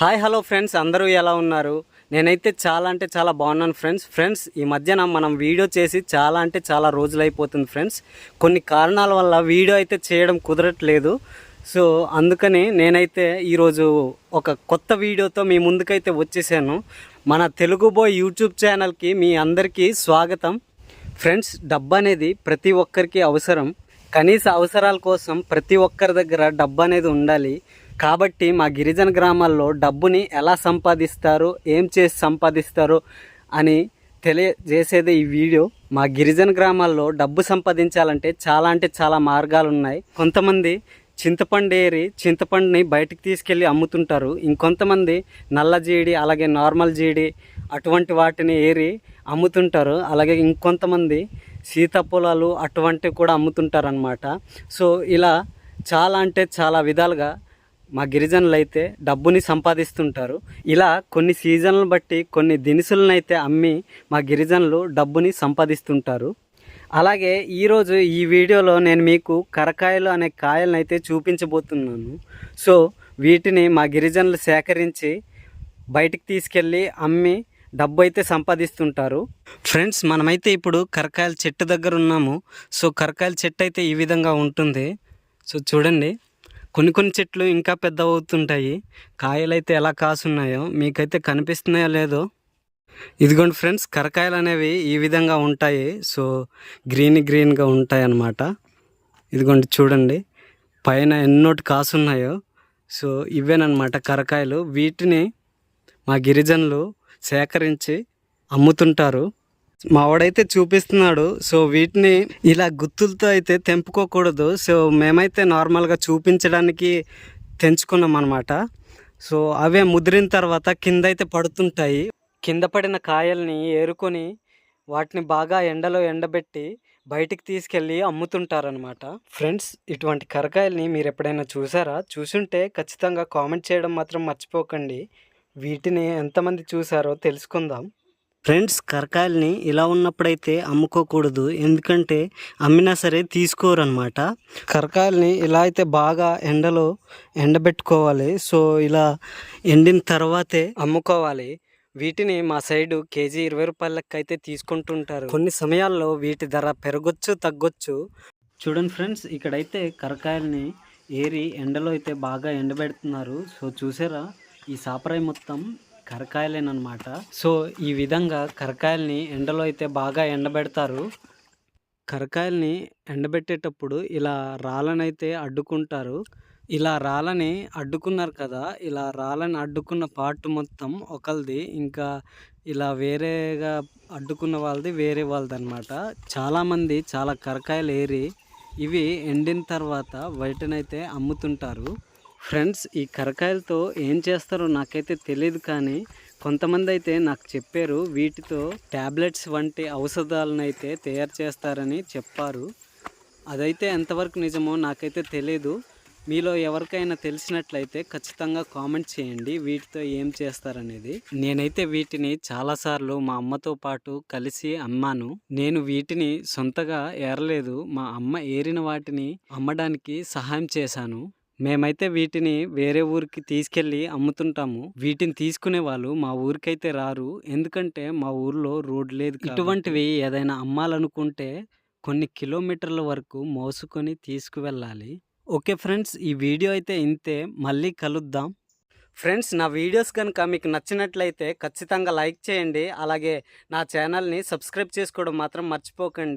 Hi hello friends అందరూ ఎలా ఉన్నారు? నేనైతే చాలా అంటే చాలా బాగున్నాను ఫ్రెండ్స్. ఫ్రెండ్స్ ఈ మధ్యన మనం వీడియో చేసి చాలా అంటే చాలా రోజులు అయిపోతుంది ఫ్రెండ్స్. కొన్ని కారణాల వల్ల వీడియో అయితే చేయడం కుదరట్లేదు. సో అందుకని నేనైతే ఈరోజు ఒక కొత్త వీడియోతో మీ ముందుకైతే వచ్చేసాను. మన తెలుగు బోయ్ యూట్యూబ్ ఛానల్కి మీ అందరికీ స్వాగతం. ఫ్రెండ్స్ డబ్బు అనేది ప్రతి ఒక్కరికి అవసరం. కనీస అవసరాల కోసం ప్రతి ఒక్కరి దగ్గర డబ్బు అనేది ఉండాలి. కాబట్టి మా గిరిజన గ్రామాల్లో డబ్బుని ఎలా సంపాదిస్తారు ఏం చేసి సంపాదిస్తారు అని తెలియజేసేది ఈ వీడియో. మా గిరిజన గ్రామాల్లో డబ్బు సంపాదించాలంటే చాలా అంటే చాలా మార్గాలు ఉన్నాయి కొంతమంది చింతపండు ఏరి చింతపండుని బయటికి తీసుకెళ్ళి అమ్ముతుంటారు. ఇంకొంతమంది నల్ల జీడి అలాగే నార్మల్ జీడి అటువంటి వాటిని ఏరి అమ్ముతుంటారు. అలాగే ఇంకొంతమంది సీతాఫలాలు అటువంటివి కూడా అమ్ముతుంటారు అనమాట సో ఇలా చాలా అంటే చాలా విధాలుగా మా గిరిజనులు అయితే డబ్బుని సంపాదిస్తుంటారు. ఇలా కొన్ని సీజన్లను బట్టి కొన్ని దినుసులను అయితే అమ్మి మా గిరిజనులు డబ్బుని సంపాదిస్తుంటారు. అలాగే ఈరోజు ఈ వీడియోలో నేను మీకు కరకాయలు అనే కాయలను అయితే చూపించబోతున్నాను. సో వీటిని మా గిరిజనులు సేకరించి బయటికి తీసుకెళ్ళి అమ్మి డబ్బు అయితే సంపాదిస్తుంటారు. ఫ్రెండ్స్ మనమైతే ఇప్పుడు కరకాయల చెట్టు దగ్గర ఉన్నాము. సో కరకాయల చెట్టు అయితే ఈ విధంగా ఉంటుంది. సో చూడండి. కొన్ని కొన్ని చెట్లు ఇంకా పెద్ద అవుతుంటాయి కాయలు అయితే ఎలా కాసున్నాయో మీకైతే కనిపిస్తున్నాయో లేదో. ఇదిగోండి ఫ్రెండ్స్ కరకాయలు అనేవి ఈ విధంగా ఉంటాయి. సో గ్రీన్ గ్రీన్గా ఉంటాయి అన్నమాట ఇదిగోండి చూడండి పైన ఎన్నోటి కాసున్నాయో. సో ఇవేనమాట కరకాయలు. వీటిని మా గిరిజనులు సేకరించి అమ్ముతుంటారు. మావాడైతే చూపిస్తున్నాడు. సో వీటిని ఇలా గుత్తులతో అయితే తెంపుకోకూడదు. సో మేమైతే నార్మల్గా చూపించడానికి తెంచుకున్నాం అనమాట సో అవే ముదిరిన తర్వాత కింద అయితే పడుతుంటాయి. కింద పడిన కాయల్ని ఏరుకొని వాటిని బాగా ఎండలో ఎండబెట్టి బయటికి తీసుకెళ్ళి అమ్ముతుంటారనమాట ఫ్రెండ్స్ ఇటువంటి కరకాయల్ని మీరు ఎప్పుడైనా చూసారా? చూసుంటే ఖచ్చితంగా కామెంట్ చేయడం మాత్రం మర్చిపోకండి. వీటిని ఎంతమంది చూసారో తెలుసుకుందాం. ఫ్రెండ్స్ కరకాయల్ని ఇలా ఉన్నప్పుడైతే అమ్ముకోకూడదు. ఎందుకంటే అమ్మినా సరే తీసుకోరు అనమాట కరకాయల్ని ఇలా అయితే బాగా ఎండలో ఎండబెట్టుకోవాలి. సో ఇలా ఎండిన తర్వాతే అమ్ముకోవాలి. వీటిని మా సైడు కేజీ ఇరవై రూపాయలకి అయితే తీసుకుంటుంటారు. కొన్ని సమయాల్లో వీటి ధర పెరగొచ్చు తగ్గొచ్చు. చూడండి ఫ్రెండ్స్ ఇక్కడైతే కరకాయల్ని ఏరి ఎండలో అయితే బాగా ఎండబెడుతున్నారు. సో చూసారా? ఈ సాపరాయి మొత్తం కరకాయలేనమాట సో ఈ విధంగా కరకాయల్ని ఎండలో అయితే బాగా ఎండబెడతారు. కరకాయల్ని ఎండబెట్టేటప్పుడు ఇలా రాళ్ళనైతే అడ్డుకుంటారు. ఇలా రాళ్ళని అడ్డుకున్నారు కదా ఇలా రాళ్ళని అడ్డుకున్న పార్ట్ మొత్తం ఒకరిది ఇంకా ఇలా వేరేగా అడ్డుకున్న వాళ్ళది వేరే వాళ్ళది అనమాట చాలామంది చాలా కరకాయలు ఏరి ఇవి ఎండిన తర్వాత బయటనైతే అమ్ముతుంటారు. ఫ్రెండ్స్ ఈ కరకాయలతో ఏం చేస్తారో నాకైతే తెలియదు కానీ కొంతమంది అయితే నాకు చెప్పారు వీటితో ట్యాబ్లెట్స్ వంటి ఔషధాలను అయితే తయారు చేస్తారని చెప్పారు. అదైతే ఎంతవరకు నిజమో నాకైతే తెలియదు మీలో ఎవరికైనా తెలిసినట్లయితే ఖచ్చితంగా కామెంట్ చేయండి వీటితో ఏం చేస్తారనేది. నేనైతే వీటిని చాలాసార్లు మా అమ్మతో పాటు కలిసి అమ్మాను. నేను వీటిని సొంతగా ఏరలేదు మా అమ్మ ఏరిన వాటిని అమ్మడానికి సహాయం చేశాను. మేమైతే వీటిని వేరే ఊరికి తీసుకెళ్ళి అమ్ముతుంటాము. వీటిని తీసుకునే వాళ్ళు మా ఊరికైతే రారు. ఎందుకంటే మా ఊర్లో రోడ్ లేదు ఇటువంటివి ఏదైనా అమ్మాలనుకుంటే కొన్ని కిలోమీటర్ల వరకు మోసుకొని తీసుకువెళ్ళాలి. ఓకే ఫ్రెండ్స్ ఈ వీడియో అయితే ఇంతే. మళ్ళీ కలుద్దాం. ఫ్రెండ్స్ నా వీడియోస్ కనుక మీకు నచ్చినట్లయితే ఖచ్చితంగా లైక్ చేయండి. అలాగే నా ఛానల్ని సబ్స్క్రైబ్ చేసుకోవడం మాత్రం మర్చిపోకండి.